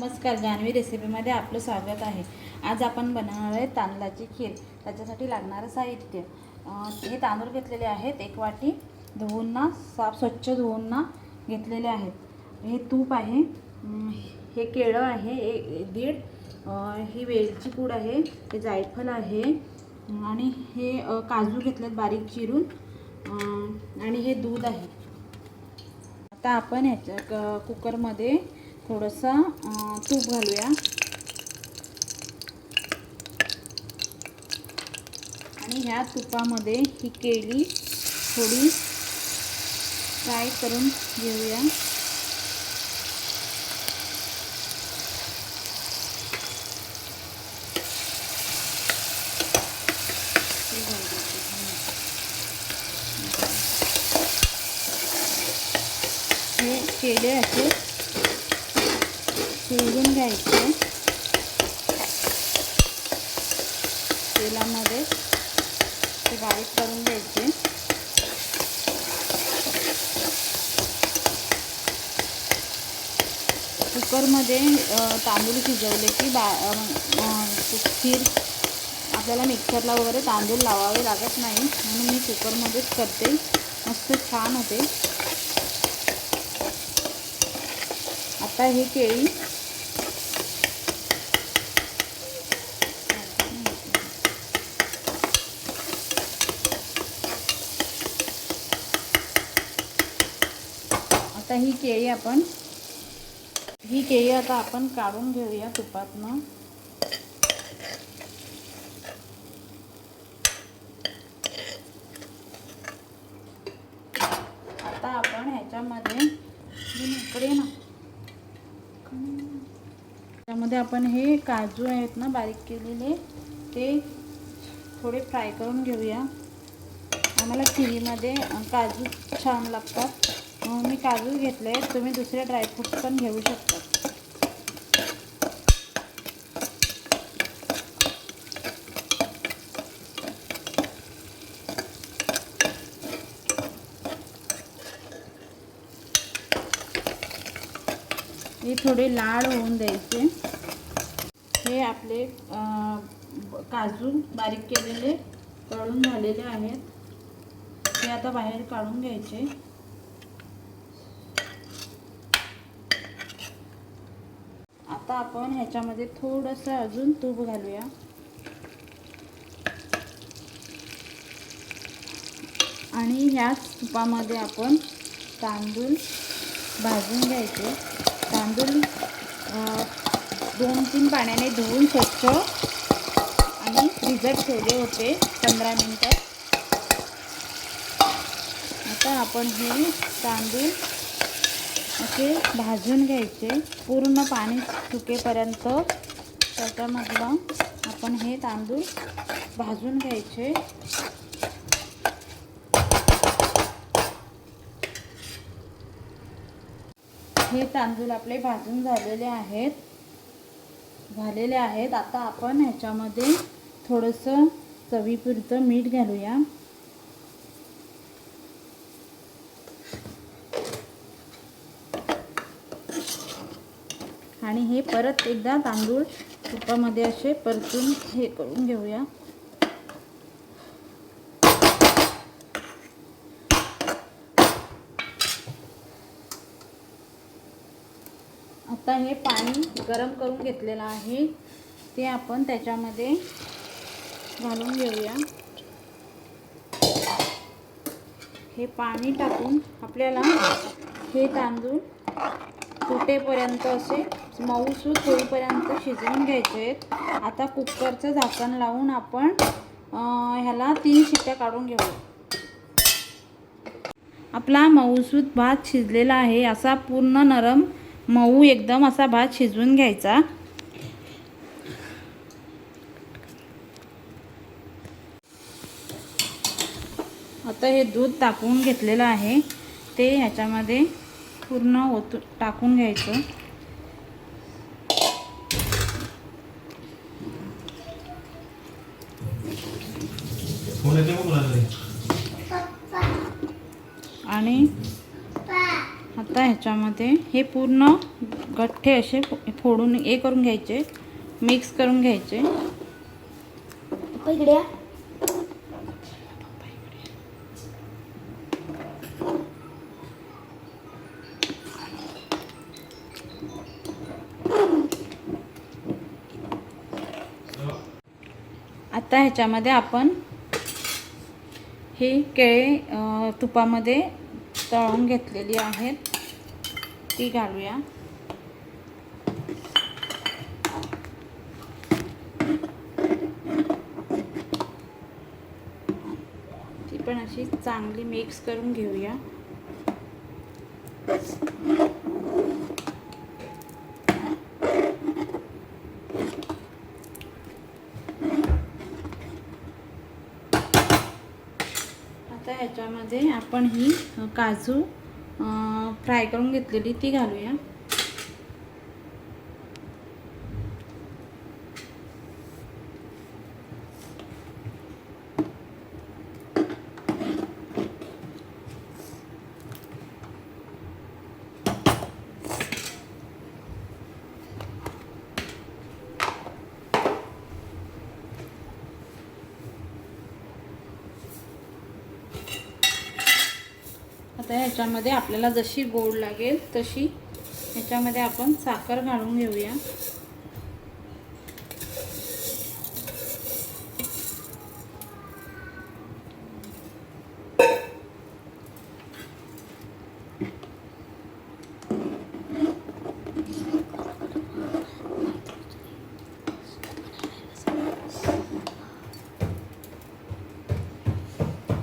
नमस्कार जान्हवी रेसिपीमध्ये आपलं स्वागत आहे. आज आपण बनवणार आहे तांदळाची खीर. त्याच्यासाठी लागणारं साहित्य. हे तांदूळ घेतलेले आहेत. एक वाटी धुवून ना साफ स्वच्छ धुवून ना घेतलेले आहेत. हे तूप आहे. हे केळं आहे. ए दीड. ही वेलची पूड आहे. हे जायफळ आहे. आणि हे काजू घेतलेत बारीक चिरून. आणि हे दूध आहे. आता आपण ह्याच्या क- कुकरमध्ये थोडंसं तूप घालूया. आणि ह्या तुपामध्ये ही केळी थोडी फ्राय करून घेऊया. हे केले असे शिजवून घ्यायचे तेलामध्ये ते बारीक करून घ्यायचे कुकरमध्ये तांदूळ शिजवले की बा खीर आपल्याला मिक्सरला वगैरे तांदूळ लावावे लागत नाही. म्हणून मी कुकरमध्येच करते. मस्त छान होते. आता ही केळी. आता ही केळी आपण ही केळी आता आपण काढून घेऊया तुपातनं. आता आपण ह्याच्यामध्ये ही इकडे ना. त्यामध्ये आपण हे काजू आहेत ना बारीक केलेले ते थोडे फ्राय करून घेऊया. आम्हाला खिरीमध्ये काजू छान लागतात. मी काजू घेतले तुम्ही दुसरे ड्रायफ्रूट्स पण घेऊ शकता. थोडे लाड होऊन द्यायचे. हे आपले काजू बारीक केलेले तळून झालेले आहेत. हे आता बाहेर काढून घ्यायचे. आता आपण ह्याच्यामध्ये थोडंसं अजून तूप घालूया. आणि ह्याच तुपामध्ये आपण तांदूळ भाजून घ्यायचे. तांदूळ दोन तीन पाण्याने धुवून स्वच्छ आणि भिजत ठेवले होते पंधरा मिनटं. आता आपण हे तांदूळ असे भाजून घ्यायचे. पूर्ण पाणी सुकेपर्यंत त्याच्यामधलं आपण हे तांदूळ भाजून घ्यायचे. हे तांदूळ आपले भाजून झालेले आहेत. झालेले आहेत. आता आपण ह्याच्यामध्ये थोडंसं चवीपुरतं मीठ घालूया. आणि हे परत एकदा तांदूळ तुपामध्ये असे परतून हे करून घेऊया. आता हे पाणी गरम करून घेतलेलं आहे. ते आपण त्याच्यामध्ये घालून घेऊया. हे पाणी टाकून आपल्याला हे तांदूळ तुटेपर्यंत असे मऊसूत होईपर्यंत शिजवून घ्यायचे आहेत. आता कुकरचं झाकण लावून आपण ह्याला तीन शिट्ट्या काढून घेऊ आपला मऊसूत भात शिजलेला आहे. असा पूर्ण नरम मऊ एकदम असा भात शिजवून घ्यायचा. आता हे दूध तापवून घेतलेलं आहे. ते ह्याच्यामध्ये पूर्ण ओत टाकून घ्यायचं. ह्याच्यामध्ये हे पूर्ण गठ्ठे असे फोडून हे करून घ्यायचे मिक्स करून घ्यायचे. आता ह्याच्यामध्ये आपण हे केळे तुपामध्ये तळून घेतलेली आहेत ती घालूया. ती पण अशी चांगली मिक्स करून घेऊया. आता ह्याच्यामध्ये आपण ही काजू फ्राय करून घेतलेली ती घालूया. आता ह्याच्यामध्ये आपल्याला जशी गोड लागेल तशी ह्याच्यामध्ये आपण साखर घालून घेऊया.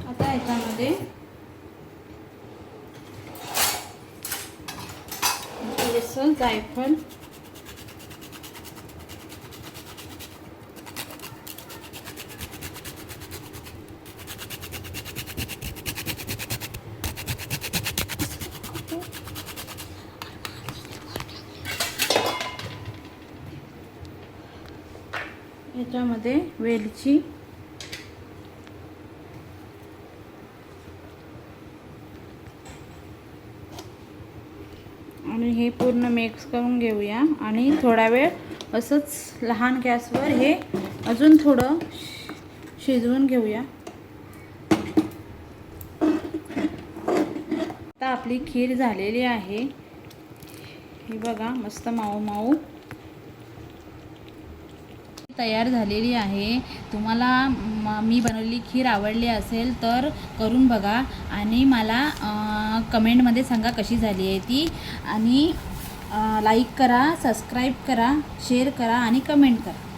आता ह्याच्यामध्ये थोडंसं जायफळ याच्यामध्ये वेलची आणि हे पूर्ण मिक्स करून घेऊया. आणि थोडा वेळ असंच लहान गॅसवर हे अजून थोडं शि- शिजवून घेऊया. आता आपली खीर झालेली आहे. ही बघा मस्त माऊ माऊ. तयार झालेली आहे. तुम्हाला म- मी बनवलेली खीर आवडली असेल तर करून बघा आणि मला कमेंटमध्ये सांगा कशी झाली आहे ती. आणि लाईक करा सबस्क्राईब करा शेअर करा आणि कमेंट करा.